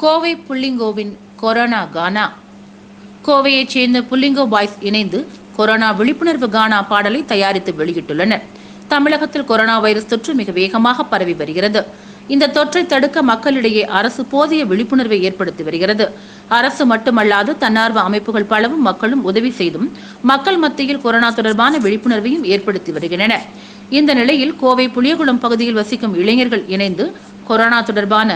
Kovai புள்ளிங்கோவின் corona கானா. கோவையைச் சேர்ந்த புள்ளிங்கோ boys இணைந்து corona விழிப்புணர்வு கானா பாடலை தயாரித்து வெளியிட்டுள்ளனர். தமிழகத்தில் கொரோனா வைரஸ் தொற்று மிக வேகமாக பரவி வருகிறது. இந்த தொற்றை தடுக்க மக்களிடையே அரசு போதிய விழிப்புணர்வை ஏற்படுத்தி வருகிறது. அரசு மட்டுமல்லாது தன்னார்வ அமைப்புகள் பலவும் மக்களும் உதவி செய்தும் மக்கள் மத்தியில் கொரோனா தொடர்பான விழிப்புணர்வையும் ஏற்படுத்தி வருகின்றன இந்த நிலையில் கோவை புளியகுளம் பகுதியில் வசிக்கும் இளைஞர்கள் இணைந்து கொரோனா தொடர்பான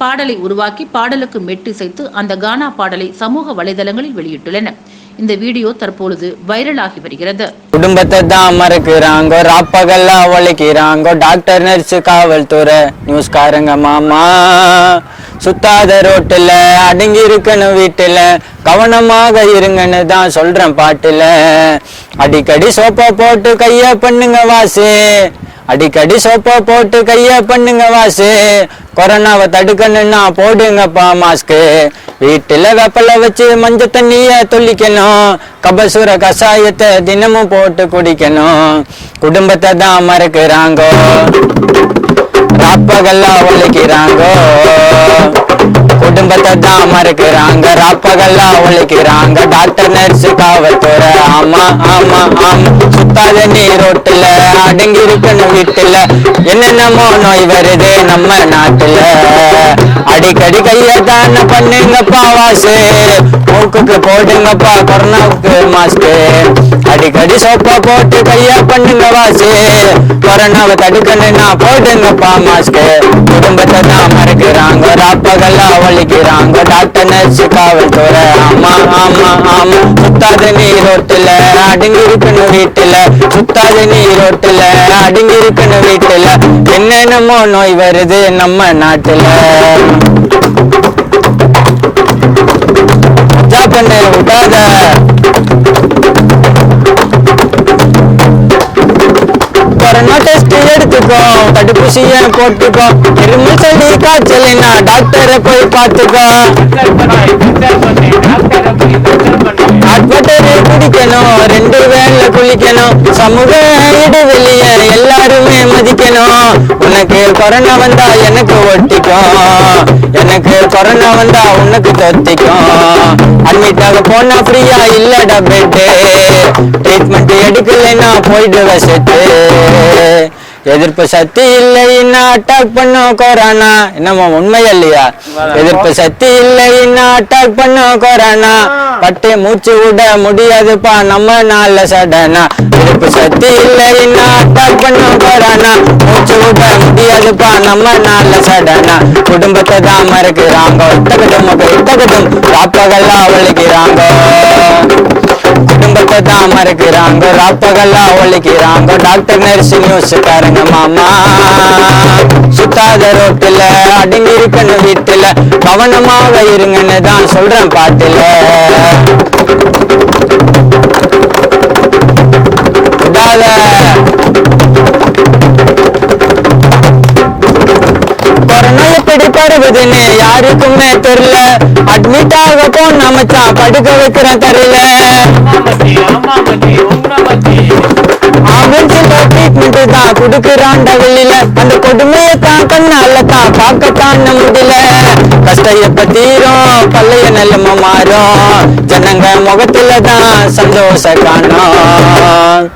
பாடலை உருவாக்கி பாடலுக்கு மெட்டிசைத்து அந்த கானா பாடலை சமூக வலைதளங்களில் வெளியிட்டுள்ளனர் இந்த வீடியோ தற்பொழுது வைரலாகி வருகிறது. குடும்பத்தை தான் மறக்கிறாங்க ராப்பகல்லாம் உழைக்கிறாங்க டாக்டர் நர்ஸ் காவல்துறை நியூஸ்காரங்க மாமா. சுத்தாத ரோட்டுல அடங்கி இருக்கணும் வீட்டுல கவனமாக இருங்கன்னு தான் சொல்றேன் பாட்டில். அடிக்கடி சோப்பா போட்டு கைய பண்ணுங்க வாசு. அடிக்கடி சோப்பா போட்டு கைய பண்ணுங்க வாசு. கொரோனாவை தடுக்கணும்னா போடுங்கப்பா மாஸ்க்கு வீட்டில் வெப்பல வச்சு மஞ்சள் தண்ணிய தொளிக்கணும். கபசுர கஷாயத்தை தினமும் போட்டு குடிக்கணும். குடும்பத்தை தான் மறக்கிறாங்கோ. ராப்பகல்லாம் உழைக்கிறாங்கோ. குடும்பத்தை தான் மறுக்கிறாங்க. ராப்பகல்லா உழைக்கிறாங்க டாக்டர் நர்ஸ் காவல்துறை. ஆமா ஆமா ஆமா. சுத்தாத நீ ரோட்டுல அடங்கி இருக்கணும் வீட்டுல. என்னென்னமோ நோய் வருது நம்ம நாட்டுல. அடிக்கடி கைய தான பண்ணுங்கப்பா வாசு மூக்குக்கு போடுங்கப்பா கொரோனாவுக்கு மாஸ்க்கு அடிக்கடி சோப்பா போட்டு கையா பண்ணுங்க வாசு. கொரோனாவை தடுக்கணும்னா போடுங்கப்பா மாஸ்க்கு குடும்பத்தை தான் மறக்கிறாங்க ராப்பகல்லா ஒழிக்கிறாங்க. டாக்டர் நர்ஸ் காவல்துறை ஆமா ஆமா ஆமா சுத்தாத நீ ரோட்டுல அடங்கி இருக்கணும் வீட்டுல. சுத்தாத நீ ரோட்டுல அடங்கி இருக்கணும் வீட்டுல. என்னென்னமோ நோய் வருது நம்ம நாட்டுல. மஜா பண்ணு விடாத கொரோனா டெஸ்ட் எடுத்துக்கோ தடுப்பூசிய போட்டுக்கோ. இருமல் சளி காய்ச்சல்னா டாக்டரை போய் பார்த்துக்கோ. ஆட்பட்டரு குடிக்கணும் ரெண்டு வேளை குளிக்கணும். சமூக இடைவெளிய எல்லாருமே மதிக்கணும். எனக்கு கொரோனா வந்தா எனக்கு ஒட்டிக்கும். எனக்கு கொரோனா வந்தா உனக்கு தொத்திக்கும். அட்மிட் போனா ஃப்ரீயா இல்லடா பெட்டு. ட்ரீட்மெண்ட் எடுக்கலைன்னா போயிடுவ செத்து. எதிர்ப்பு சக்தி இல்லைன்னா அட்டாக் பண்ணும் கொரோனா. என்னமோ உண்மையா இல்லையா? எதிர்ப்பு சக்தி இல்லைன்னா அட்டாக் பண்ணும் கொரோனா. பட்டு மூச்சு விட முடியாதுப்பா நம்ம நாள்ல சடனா. எதிர்ப்பு சக்தி இல்லைன்னா அட்டாக் பண்ணும் கொரோனா. மூச்சு விட முடியாதுப்பா நம்ம நாள்ல சடனா. குடும்பத்தை தான் மறக்கிறாங்க. இத்தகட்டும் இத்தகட்டும் ராப்பகல்லாம் ஒழிக்கிறாங்க குடும்பத்தை தான் இருக்கிறாங்க ராப்பகல்லா ஒழிக்கிறாங்க. டாக்டர் நர்ஸ் நியூஸ்காரங்க மாமா. சுத்தாத ரோட்டில் அடங்கி இருக்கணும் வீட்டில். கவனமாக இருங்கன்னு தான் சொல்றேன் பாட்டுல. எப்படி பரவுதுன்னு யாருக்குமே தெரியல. அட்மிட் ஆக போன மச்சான் படுக்க வைக்கிறேன் தெரியல. ஆம்புலன்ஸ்ல ட்ரீட்மெண்ட் தான் குடுக்குறாண்ட வெளியில அந்த கொடுமையை தான் கண்ணால தான் பார்க்கத்தான் முடியல. கஷ்டம் எப்ப தீரும் பள்ளைய நிலைமை மாறும். ஜனங்க முகத்துல தான் சந்தோஷம் காணும்.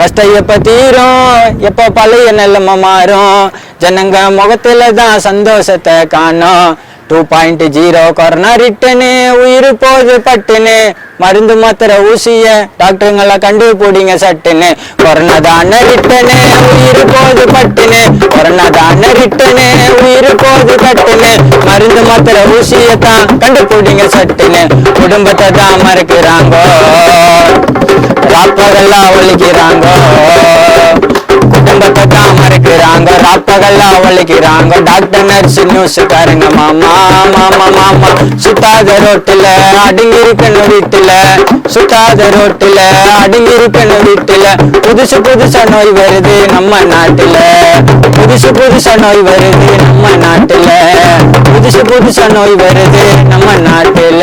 கஷ்டம் எப்ப தீரும் எப்ப பழைய நிலைமை மாறும்? ஜனங்க முகத்துல தான் சந்தோஷத்தை காணும். Two point zero corona return உயிர் போது பட்டுன்னு மருந்து மாத்திர ஊசிய டாக்டருங்கெல்லாம் கண்டுபிடிங்க சட்டுன்னு. கொரோனா தான ரிட்டனு உயிர் போது பட்டுன்னு. கொரோனா தான ரிட்டனு உயிர் போது பட்டுன்னு. மருந்து மாத்திர ஊசிய தான் கண்டுபிடிங்க சட்டுன்னு. குடும்பத்தை தான் மறக்கிறாங்க. ராப்பகல்லாம் ஒழிக்கிறாங்கோ. மறக்கிறாங்க ராப்பகல்ல ஒழிக்கிறாங்க டாக்டர் நர்ஸ் நியூஸ்காரங்க மாமா மாமா மாமா. சுத்தாத ரோட்டுல அடங்கி வீட்டில் வீட்டுல. சுத்தாத ரோட்டுல அடங்கி வீட்டில் வீட்டுல. புதுசு புதுசா நோய் வருது நம்ம நாட்டுல. புதுசு புதுசா நோய் வருது நம்ம நாட்டுல. புதுசு புதுசா நோய் வருது நம்ம நாட்டில்.